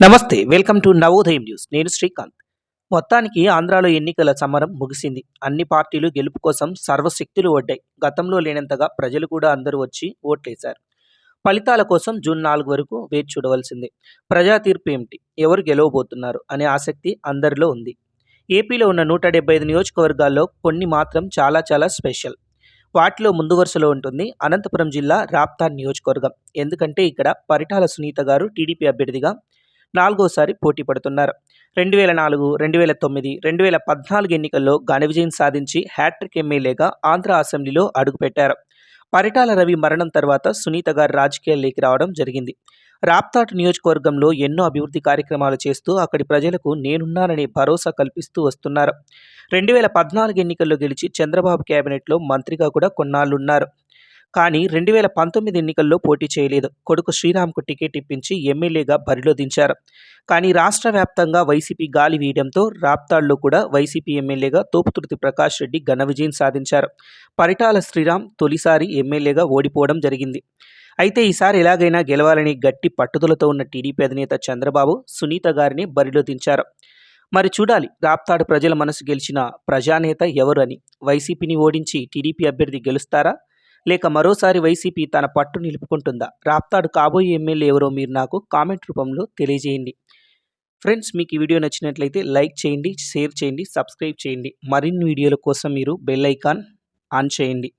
నమస్తే welcome to Navodayam news. నేను శ్రీకాంత్. మొత్తానికి ఆంధ్రాలో ఎన్నికల సమరం ముగిసింది. అన్ని పార్టీలు గెలుపు కోసం సర్వశక్తులు ఒడ్డాయి. గతంలో లేనంతగా ప్రజలు కూడా అందరూ వచ్చి ఓట్లేశారు. ఫలితాల కోసం జూన్ నాలుగు వరకు వేచి చూడవలసిందే. ప్రజా తీర్పు ఏమిటి? ఎవరు గెలవబోతున్నారు? అనే ఆసక్తి అందరిలో ఉంది. ఏపీలో ఉన్న నూట డెబ్బై ఐదు నియోజకవర్గాల్లో కొన్ని మాత్రం చాలా చాలా స్పెషల్. వాటిలో ముందు వరుసలో ఉంటుంది అనంతపురం జిల్లా రాప్తాన్ నియోజకవర్గం. ఎందుకంటే ఇక్కడ పరిటాల సునీత గారు టీడీపీ అభ్యర్థిగా నాలుగోసారి పోటీ పడుతున్నారు. రెండు వేల నాలుగు రెండు వేల తొమ్మిది రెండు వేల పద్నాలుగు ఎన్నికల్లో ఘన విజయం సాధించి హ్యాట్రిక్ ఎమ్మెల్యేగా ఆంధ్ర అసెంబ్లీలో అడుగుపెట్టారు. పరిటాల రవి మరణం తర్వాత సునీత గారు రాజకీయాల్లోకి రావడం జరిగింది. రాప్తాట్ నియోజకవర్గంలో ఎన్నో అభివృద్ధి కార్యక్రమాలు చేస్తూ అక్కడి ప్రజలకు నేనున్నాననే భరోసా కల్పిస్తూ వస్తున్నారు. రెండు వేల పద్నాలుగు ఎన్నికల్లో గెలిచి చంద్రబాబు కేబినెట్లో మంత్రిగా కూడా కొన్నాళ్ళున్నారు. కానీ రెండు వేల పంతొమ్మిది ఎన్నికల్లో పోటీ చేయలేదు. కొడుకు శ్రీరామ్కు టికెట్ ఇప్పించి ఎమ్మెల్యేగా బరిలో దించారు కానీ రాష్ట్ర వ్యాప్తంగా వైసీపీ గాలి వీయడంతో రాప్తాడ్లో కూడా వైసీపీ ఎమ్మెల్యేగా తోపుతుర్తి ప్రకాష్ రెడ్డి ఘన విజయం సాధించారు. పరిటాల శ్రీరామ్ తొలిసారి ఎమ్మెల్యేగా ఓడిపోవడం జరిగింది. అయితే ఈసారి ఎలాగైనా గెలవాలని గట్టి పట్టుదలతో ఉన్న టీడీపీ అధినేత చంద్రబాబు సునీత గారిని బరిలో దించారు మరి చూడాలి రాప్తాడు ప్రజల మనసు గెలిచిన ప్రజానేత ఎవరు అని. వైసీపీని ఓడించి టీడీపీ అభ్యర్థి గెలుస్తారా? లేక మరోసారి వైసీపీ తన పట్టు నిలుపుకుంటుందా? రాప్తాడు కాబోయే ఎమ్మెల్యే ఎవరో మీరు నాకు కామెంట్ రూపంలో తెలియజేయండి. ఫ్రెండ్స్ మీకు ఈ వీడియో నచ్చినట్లయితే లైక్ చేయండి షేర్ చేయండి సబ్స్క్రైబ్ చేయండి. మరిన్ని వీడియోల కోసం మీరు బెల్ ఐకాన్ ఆన్ చేయండి.